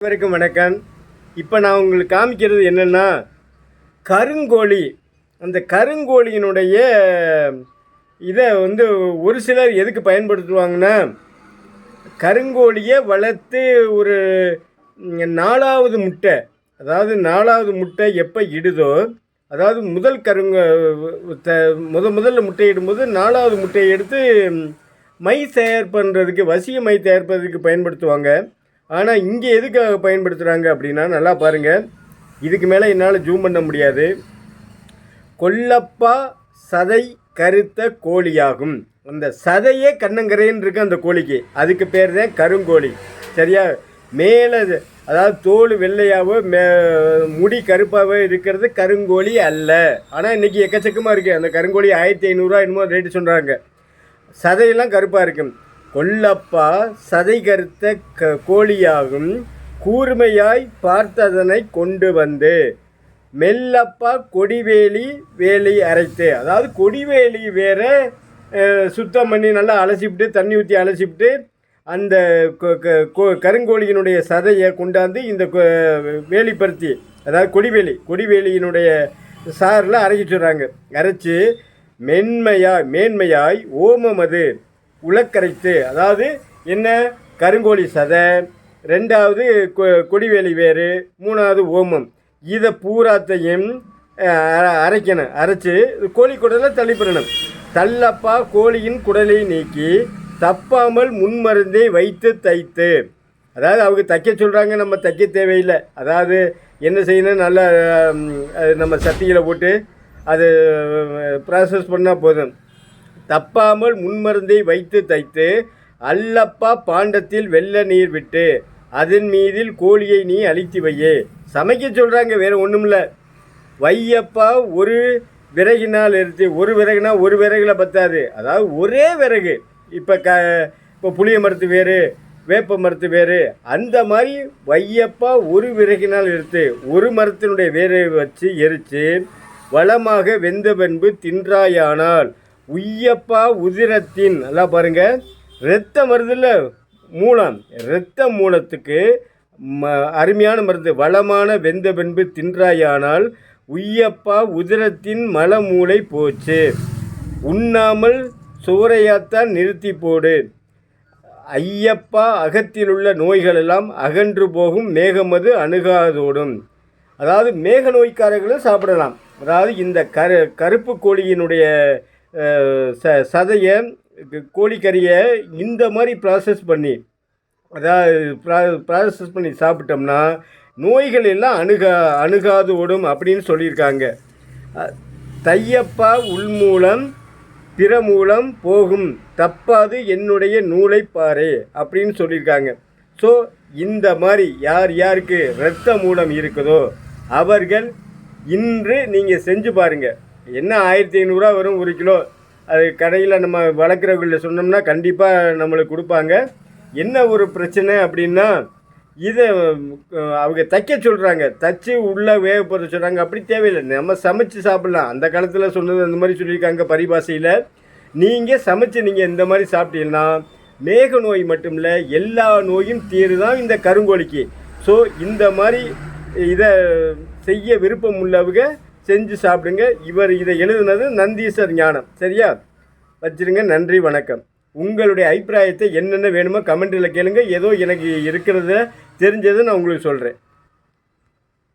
வரைக்கும் வணக்கம். இப்போ நான் உங்களுக்கு காமிக்கிறது என்னென்னா கருங்கோழி. அந்த கருங்கோழியினுடைய இதை வந்து ஒரு சிலர் எதுக்கு பயன்படுத்துவாங்கன்னா கருங்கோழியை வளர்த்து ஒரு நாலாவது முட்டை அதாவது நாலாவது முட்டை எப்போ இடுதோ அதாவது முதல் கருங்க த முத முதல்ல முட்டையிடும்போது நாலாவது முட்டையை எடுத்து மை தயார் பண்ணுறதுக்கு வசிய மை தயார் பண்ணுறதுக்கு பயன்படுத்துவாங்க. ஆனால் இங்கே எதுக்காக பயன்படுத்துகிறாங்க அப்படின்னா நல்லா பாருங்கள் இதுக்கு மேலே என்னால் ஜூம் பண்ண முடியாது. கொல்லப்பா சதை கருத்த கோழியாகும். அந்த சதையே கண்ணங்கரைன்னு இருக்கு அந்த கோழிக்கு. அதுக்கு பேர் தான் கருங்கோழி. சரியா? மேலே அதாவது தோல் வெள்ளையாவோ மே முடி கருப்பாகவோ இருக்கிறது கருங்கோழி அல்ல. ஆனால் இன்றைக்கி எக்கச்சக்கமாக இருக்குது அந்த கருங்கோழி ஆயிரத்தி ஐநூறுரூவா என்னமோ ரேட்டு சொல்கிறாங்க சதையெல்லாம் கருப்பாக இருக்கும். கொல்லப்பா சதை கருத்த க கோழியாகும் கூர்மையாய் பார்த்ததனை கொண்டு வந்து மெல்லப்பா கொடிவேலி வேலி அரைத்து. அதாவது கொடிவேலி வேற சுத்தம் பண்ணி நல்லா அலசிவிட்டு தண்ணி ஊற்றி அலசிவிட்டு அந்த கொ- க- கருங்கோழியினுடைய சதையை கொண்டாந்து இந்த கொ- வேலிப்பருத்தி அதாவது கொடிவேலி கொடிவேலியினுடைய சாரில் அரைக்க சொல்கிறாங்க அரைச்சி மென்மையாய் மேன்மையாய் ஓமமது உலக்கரைத்து அதாவது என்ன? கருங்கோழி சதை ரெண்டாவது கொ- கொடிவேலி வேறு மூணாவது ஓமம். இதை பூராத்தையும் அரைக்கணும். அரைச்சி கோழி குடலை தள்ளிப்பிடணும். தள்ளப்பா கோழியின் குடலை நீக்கி தப்பாமல் முன்மருந்தை வைத்து தைத்து. அதாவது அவங்க தைக்க சொல்கிறாங்க நம்ம தைக்க தேவையில்லை. அதாவது என்ன செய்யணும்? நல்லா அது நம்ம சட்டியில் போட்டு அது ப்ராசஸ் பண்ணால் போதும். தப்பாமல் முன்மருந்தை வைத்து தைத்து அல்லப்பா பாண்டத்தில் வெள்ள நீர் விட்டு அதன் மீதில் கோழியை நீ அழித்து வையே. சமைக்க சொல்கிறாங்க வேறு ஒன்றும் இல்லை வையப்பா ஒரு விறகினால் எடுத்து ஒரு விறகுனா ஒரு விறகுல பத்தாது. அதாவது ஒரே விறகு. இப்போ க இப்போ புளிய மரத்து வேறு வேப்ப மரத்து வேறு. அந்த மாதிரி வையப்பா ஒரு விறகினால் எடுத்து ஒரு மரத்தினுடைய வேரை வச்சு எரித்து வளமாக வெந்த பின்பு தின்றாயானால் உய்யப்பா உதிரத்தின் நல்லா பாருங்க. இரத்த மருந்தில் மூலம் இரத்த மூலத்துக்கு ம அருமையான மருந்து வளமான வெந்த பின்பு தின்றாயானால் உய்யப்பா உதிரத்தின் மலமூளை போச்சு. உண்ணாமல் சுவரையாத்தான் நிறுத்தி போடு. ஐயப்பா அகத்திலுள்ள நோய்களெல்லாம் அகன்று போகும் மேகமது அணுகாதோடும். அதாவது மேக நோய்க்காரர்களும் சாப்பிடலாம். அதாவது இந்த கரு கருப்பு கோழியினுடைய ச சதையை கோழிக்கறியை இந்த மாதிரி ப்ராசஸ் பண்ணி அதாவது ப்ரா ப்ராசஸ் பண்ணி சாப்பிட்டோம்னா நோய்கள் எல்லாம் அணுகா அணுகாது ஓடும் அப்படின்னு சொல்லியிருக்காங்க. தையப்பா உள்மூலம் பிற மூலம் போகும் தப்பாது என்னுடைய நூலை பாரு அப்படின்னு சொல்லியிருக்காங்க. ஸோ இந்த மாதிரி யார் யாருக்கு இரத்த மூலம் இருக்குதோ அவர்கள் இன்று நீங்கள் செஞ்சு பாருங்கள் என்ன ஆயிரத்தி ஐநூறுரூவா வரும் ஒரு கிலோ? அது கடையில் நம்ம வளர்க்குறவங்கள்ட்ட சொன்னோம்னா கண்டிப்பாக நம்மளுக்கு கொடுப்பாங்க. என்ன ஒரு பிரச்சனை அப்படின்னா இதை அவங்க தைக்க சொல்கிறாங்க தச்சு உள்ளே வேக சொல்கிறாங்க அப்படி தேவையில்லை. நம்ம சமைச்சு சாப்பிட்லாம். அந்த காலத்தில் சொன்னது அந்த மாதிரி சொல்லியிருக்காங்க பரிபாஷையில். நீங்கள் சமைச்சு நீங்கள் இந்த மாதிரி சாப்பிட்டீங்கன்னா மேக நோய் மட்டும் இல்லை எல்லா நோயும் தீருதான் இந்த கருங்கோழிக்கு. ஸோ இந்த மாதிரி இதை செய்ய விருப்பம் உள்ளவங்க செஞ்சு சாப்பிடுங்க. இவர் இதை எழுதுனது நந்தீசர் ஞானம். சரியா? வச்சிருங்க. நன்றி வணக்கம். உங்களுடைய அபிப்பிராயத்தை என்னென்ன வேணுமோ கமெண்ட்டில் கேளுங்க. ஏதோ எனக்கு இருக்கிறத தெரிஞ்சதை நான் உங்களுக்கு சொல்கிறேன்